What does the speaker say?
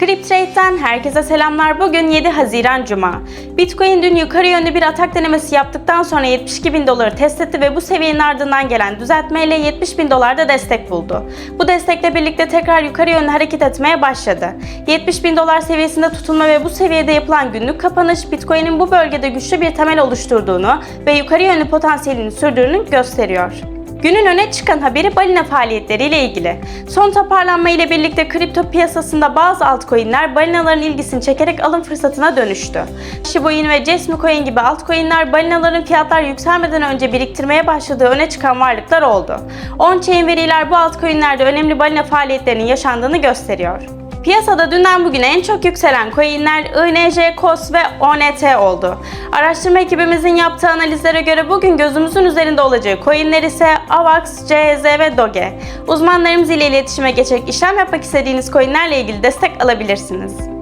CrypTrade'den herkese selamlar. Bugün 7 Haziran Cuma. Bitcoin dün yukarı yönlü bir atak denemesi yaptıktan sonra 72 bin doları test etti ve bu seviyenin ardından gelen düzeltmeyle 70 bin dolarda destek buldu. Bu destekle birlikte tekrar yukarı yönlü hareket etmeye başladı. 70 bin dolar seviyesinde tutunma ve bu seviyede yapılan günlük kapanış Bitcoin'in bu bölgede güçlü bir temel oluşturduğunu ve yukarı yönlü potansiyelini sürdüğünü gösteriyor. Günün öne çıkan haberi balina faaliyetleriyle ilgili. Son toparlanma ile birlikte kripto piyasasında bazı altcoin'ler balinaların ilgisini çekerek alım fırsatına dönüştü. Shiba Inu ve Jasmy Coin gibi altcoin'ler balinaların fiyatlar yükselmeden önce biriktirmeye başladığı öne çıkan varlıklar oldu. On-chain veriler bu altcoin'lerde önemli balina faaliyetlerinin yaşandığını gösteriyor. Piyasada dünden bugüne en çok yükselen coinler INJ, COS ve ONT oldu. Araştırma ekibimizin yaptığı analizlere göre bugün gözümüzün üzerinde olacağı coinler ise AVAX, CHZ ve Doge. Uzmanlarımız ile iletişime geçerek işlem yapmak istediğiniz coinlerle ilgili destek alabilirsiniz.